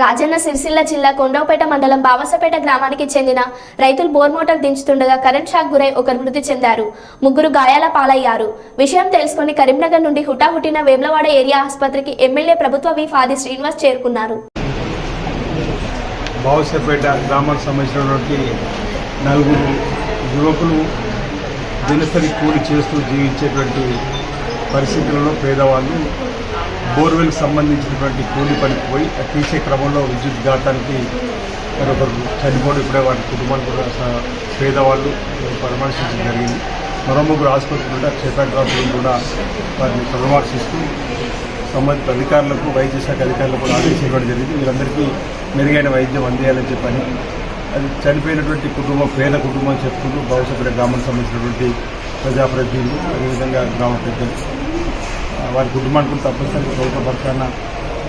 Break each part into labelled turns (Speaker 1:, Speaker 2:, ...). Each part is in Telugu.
Speaker 1: రాజన్న సిరిసిల్ల జిల్లా కొండవపేట మండలం బావసపేట గ్రామానికి చెందిన రైతులు బోర్ మోటార్ దించుతుండగా కరెంట్ షాక్ గురై ఒకరు మృతి చెందారు. ముగ్గురు గాయాల పాలయ్యారు. విషయం తెలుసుకుని కరీంనగర్ నుండి హుటాహుటిన వేములవాడ ఏరియా ఆసుపత్రికి ఎమ్మెల్యే ప్రభుత్వ వి ఫాది శ్రీనివాస్ చేరుకున్నారు.
Speaker 2: బావసపేట గ్రామానికి సంబంధించినటువంటి నలుగురు యువకులు దినసరి కూలి చేస్తూ జీవించేటువంటి పరిస్థితులలో పేదవాళ్ళు బోర్వెల్కి సంబంధించినటువంటి కూలి పనికి పోయి తీసే క్రమంలో విద్యుత్ ఘాతానికి మరొకరు చనిపోవడం ఇప్పుడే వారి కుటుంబాలు కూడా పేదవాళ్ళు పరామర్శించడం జరిగింది. మరో ముగ్గురు ఆసుపత్రులు కూడా క్షేత్రగ్రాఫులు కూడా వారిని పరామర్శిస్తూ సంబంధిత అధికారులకు వైద్య శాఖ అధికారులకు కూడా ఆదేశం ఇవ్వడం జరిగింది. వీరందరికీ మెరుగైన వైద్యం అందేయాలని చెప్పని అది చనిపోయినటువంటి కుటుంబం పేద కుటుంబం చెప్పుకుంటూ భవిష్యత్తు గ్రామానికి సంబంధించినటువంటి ప్రజాప్రతినిధులు అదేవిధంగా గ్రామ పెద్దలు వారి కుటుంబానికి కూడా తప్పనిసరిగా ప్రభుత్వ పక్షాన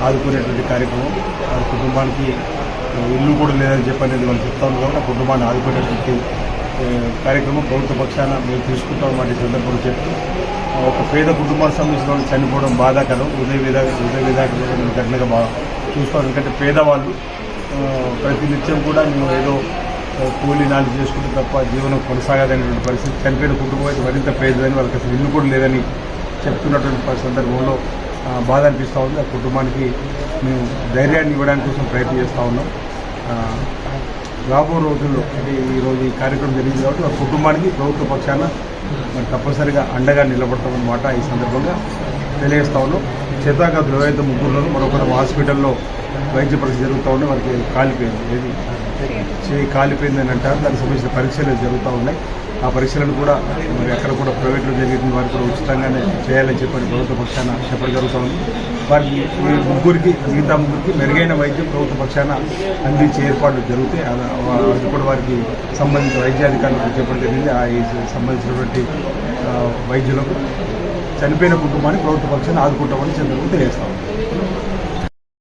Speaker 2: ఆదుకునేటువంటి కార్యక్రమం. వారి కుటుంబానికి ఇల్లు కూడా లేదని చెప్పనేది వాళ్ళు చెప్తాను ఉన్నారు కాబట్టి కుటుంబాన్ని ఆదుకునేటువంటి కార్యక్రమం ప్రభుత్వ పక్షాన మేము తీసుకుంటాం వాటి సందర్భంలో చెప్తూ ఒక పేద కుటుంబానికి సంబంధించిన వాళ్ళు చనిపోవడం బాధాకరం. ఉదయ విధా ఉదయ విధాకరం ఘటనగా బాగా చూస్తాం. ఎందుకంటే పేదవాళ్ళు ప్రతినిత్యం కూడా మేము ఏదో కూలీ నాలుగు చేసుకుంటే తప్ప జీవనం కొనసాగదనేటువంటి పరిస్థితి. చనిపోయిన కుటుంబం అయితే మరింత పేదదని వాళ్ళకి అసలు ఇల్లు కూడా లేదని చెప్తున్నటువంటి సందర్భంలో బాధ అనిపిస్తూ ఉంది. ఆ కుటుంబానికి మేము ధైర్యాన్ని ఇవ్వడానికి కోసం ప్రయత్నం చేస్తూ ఉన్నాం. రాబో రోజుల్లో అంటే ఈరోజు ఈ కార్యక్రమం జరిగింది కాబట్టి ఆ కుటుంబానికి ప్రభుత్వ పక్షాన మరి తప్పనిసరిగా అండగా నిలబడతామన్నమాట ఈ సందర్భంగా తెలియజేస్తా ఉన్నాం. చేతాగతులు ఎవరైతే ముగ్గురులో మరొకరు హాస్పిటల్లో వైద్య పరీక్ష జరుగుతూ ఉండే వారికి కాలిపోయింది. ఏది? చేయి కాలిపోయింది అని అంటారు. దానికి సంబంధించిన పరీక్షలు జరుగుతూ ఉన్నాయి. ఆ పరీక్షలను కూడా మరి ఎక్కడ కూడా ప్రైవేట్లో జరిగిన వారికి కూడా ఉచితంగానే చేయాలని చెప్పని ప్రభుత్వ పక్షాన చెప్పడం వారికి ముగ్గురికి మిగతా ముగ్గురికి మెరుగైన వైద్యం ప్రభుత్వ పక్షాన అందించే ఏర్పాట్లు జరుగుతాయి. అది కూడా వారికి సంబంధించిన వైద్యాధికారులకు చెప్పడం జరిగింది. ఆ ఈ సంబంధించినటువంటి వైద్యులకు చనిపోయిన కుటుంబాన్ని ప్రభుత్వ పక్షాన్ని ఆదుకుంటామని చంద్రబాబు తెలియజేస్తాము